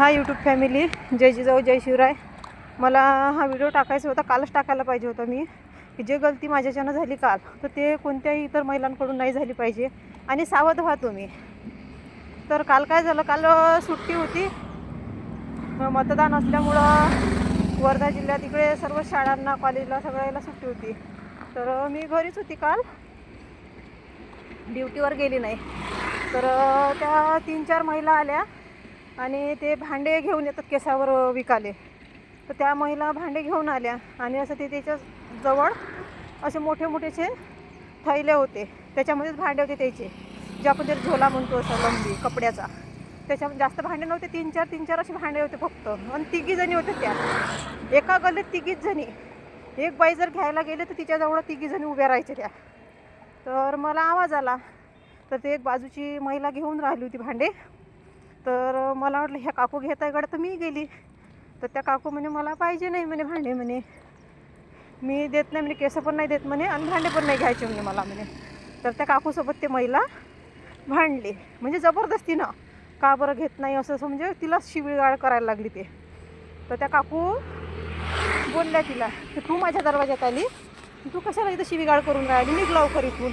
हा YouTube family जय जिजाऊ जय शिवराय. मला हा व्हिडिओ टाकायचा होता कालच टाकायला पाहिजे होता मी. की जे गलती माझ्याच्यानं झाली काल तर ते कोणत्याही इतर महिलांकडून नाही झाली पाहिजे. आणि सावध व्हा तुम्ही. तर काल काय झालं काल सुट्टी होती. मतदान असल्यामुळं वर्धा जिल्ह्यात इकडे सर्व शाळांना कॉलेजला सगळ्याला सुट्टी होती. तर मी घरीच होती काल. ड्युटीवर गेली नाही. तर त्या तीन चार महिला आल्या. आणि ते भांडे घेऊन येतात केसावर विकाले. तर त्या महिला भांडे घेऊन आल्या आणि असं ते त्याच्याजवळ असे मोठे मोठेचे थैले होते. त्याच्यामध्येच भांडे होते त्याचे जे आपण ते झोला म्हणतो असं लंबी कपड्याचा. त्याच्यामध्ये जास्त भांडे नव्हते तीन चार तीन चार असे भांडे होते फक्त. आणि तिघी जणी होत्या त्या. एका गल्लीत तिघीच जणी. एक बाई जर घ्यायला गेले तर तिच्याजवळ तिघी जणी उभ्या राहायच्या त्या. तर मला आवाज आला. तर ते एक बाजूची महिला घेऊन राहिली होती भांडे. तर मला वाटलं ह्या काकू घेत आहे तर मी गेली. तर त्या काकू म्हणे मला पाहिजे नाही म्हणे भांडे म्हणे. मी देत नाही म्हणे केसं पण नाही देत म्हणे आणि भांडे पण नाही घ्यायचे म्हणे मला म्हणे. तर त्या काकूसोबत ते महिला भांडली. म्हणजे जबरदस्तीनं का बरं घेत नाही? असं असं म्हणजे तिला शिवीगाळ करायला लागली ते. तर त्या काकू बोलल्या तिला की तू माझ्या दरवाज्यात आली. तू कशाला इथं शिवीगाळ करून राहिली? निघ लवकर इथून.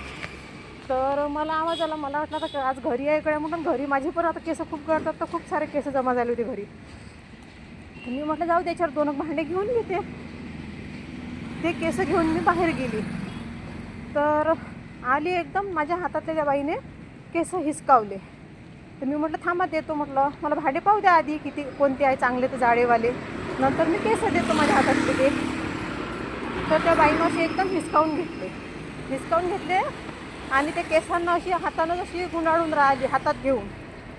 तर मला आवाज आला मला वाटलं आता आज घरी आहे इकडे म्हणून घरी. माझी पण आता केस खूप गळतात तर खूप सारे केस जमा झाले होते घरी. मी म्हटलं जाऊ त्याच्यावर दोन भांडे घेऊन घेते ते केस घेऊन मी बाहेर गेली. तर आली एकदम माझ्या हातातल्या त्या बाईने केस हिसकावले. तर मी म्हटलं थांबा देतो म्हटलं. मला भांडे पाहू द्या आधी किती कोणते आहे चांगले ते जाडेवाले नंतर मी केस देतो माझ्या हातातले ते तर त्या बाईनं असे एकदम हिसकावून घेतले. हिसकावून घेतले आणि ते केसांना अशी हातानं जशी गुंडाळून राहिली हातात घेऊन.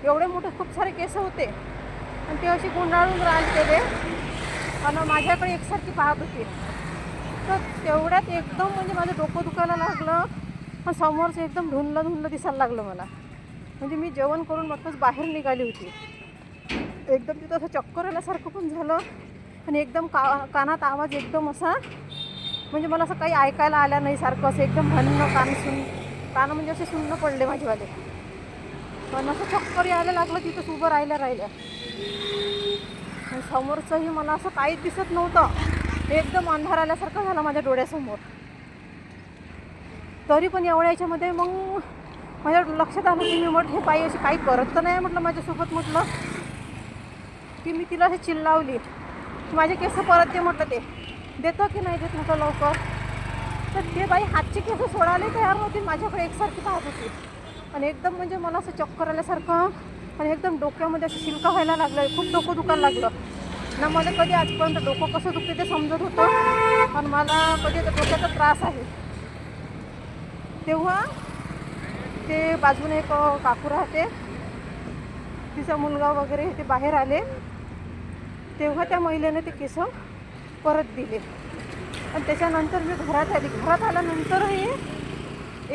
एवढे मोठे खूप सारे केस होते. आणि ते अशी गुंडाळून राहिले ते आणि माझ्याकडे एकसारखी पाहत होती. तर तेवढ्यात एकदम म्हणजे माझं डोकं दुखायला लागलं. आणि समोरचं एकदम धुंदलं धुंदलं दिसायला लागलं मला. म्हणजे मी जेवण करून मगच बाहेर निघाली होती. एकदम तिथं असं चक्कर आल्यासारखं पण झालं. आणि एकदम का कानात आवाज एकदम असा म्हणजे मला असं काही ऐकायला आल्या नाही सारखं असं एकदम म्हणणं कान सुन कानं म्हणजे असे सुन्न पडले माझेवाले पण असं चक्कर यायला लागलं तिथंच उभं राहिल्या राहिल्या. आणि समोरचंही मला असं काहीच दिसत नव्हतं. एकदम अंधार आल्यासारखं झालं माझ्या डोळ्यासमोर. तरी पण एवढ्या याच्यामध्ये मग माझ्या लक्षात आलं की मी म्हटलं हे बाई अशी काही करत तर नाही म्हटलं माझ्यासोबत म्हटलं. की मी तिला अशी चिल्लावली. माझे केस परत दे म्हटलं ते. देतं की नाही देत म्हटलं लवकर? तर ते बाई हातचे केस सोडायला तयार नव्हती माझ्याकडे एकसारखी पाहत होती. आणि एकदम म्हणजे मला असं चक्कर आल्यासारखं आणि एकदम डोक्यामध्ये असं शिलका व्हायला लागलं खूप डोकं दुखायला लागलं. ना मला कधी आजपर्यंत डोकं कसं दुखते ते समजत होतं पण मला कधी डोक्याचा त्रास आहे. तेव्हा ते बाजूने एक काकू राहते. तिचा मुलगा वगैरे ते बाहेर आले. तेव्हा त्या महिलेने ते केस परत दिले. आणि त्याच्यानंतर मी घरात आली. घरात आल्यानंतरही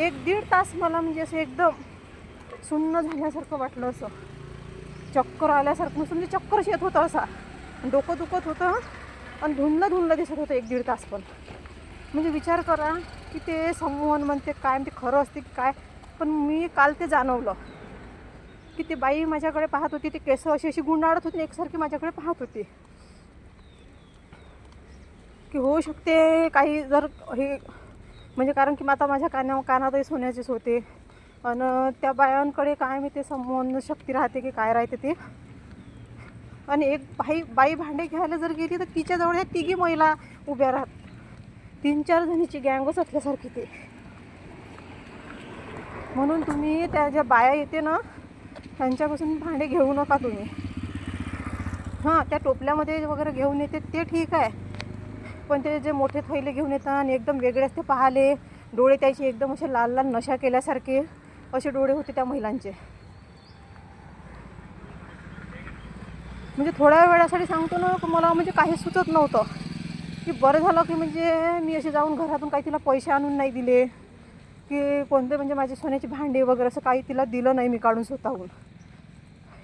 एक दीड तास मला म्हणजे असं एकदम सुन्न झाल्यासारखं वाटलं असं. चक्कर आल्यासारखं नुसतं म्हणजे चक्करच येत होतं असा. आणि डोकं दुखत होतं आणि धुंदलं धुंदलं दिसत होतं एक दीड तास पण. म्हणजे विचार करा की ते संमोहन म्हणते काय ते खरं असते की काय? पण मी काल ते जाणवलं की ती बाई माझ्याकडे पाहत होती ते केसं अशी अशी गुंडाळत होती एकसारखी माझ्याकडे पाहत होती. की होऊ शकते काही जर हे म्हणजे कारण की आता माझ्या काना कानातही सोन्याचेच होते आणि त्या बायांकडे काय मी ते संबंध शक्ती राहते की काय राहते ते. आणि एक बाई बाई भांडे घ्यायला जर गेली तर तिच्याजवळ ह्या तिघी महिला उभ्या राहत. तीन चार जणीची गँगच असल्यासारखी ते. म्हणून तुम्ही त्या ज्या बाया येते ना त्यांच्यापासून भांडे घेऊ नका तुम्ही. हां त्या टोपल्यामध्ये वगैरे घेऊन येते ते ठीक आहे. पण ते जे मोठे थैले घेऊन येतात आणि एकदम वेगळेच ते पाहिले. डोळे त्याचे एकदम असे लाल लाल नशा केल्यासारखे असे डोळे होते त्या महिलांचे. म्हणजे थोड्या वेळासाठी सांगतो ना की मला म्हणजे काही सुचत नव्हतं. की बरं झालं की म्हणजे मी असे जाऊन घरातून काही तिला पैसे आणून नाही दिले. की कोणते म्हणजे माझे सोन्याचे भांडे वगैरे असं काही तिला दिलं नाही मी काढून स्वतःहून.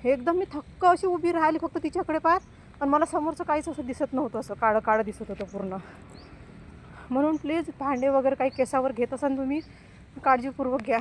एकदम मी थक्क अशी उभी राहिली फक्त तिच्याकडे पाहत. आणि मला समोरचं काहीच असं दिसत नव्हतं असं काळं काळं दिसत होतं पूर्ण. म्हणून प्लीज भांडे वगैरे काही केसावर घेत असाल तुम्ही काळजीपूर्वक घ्या.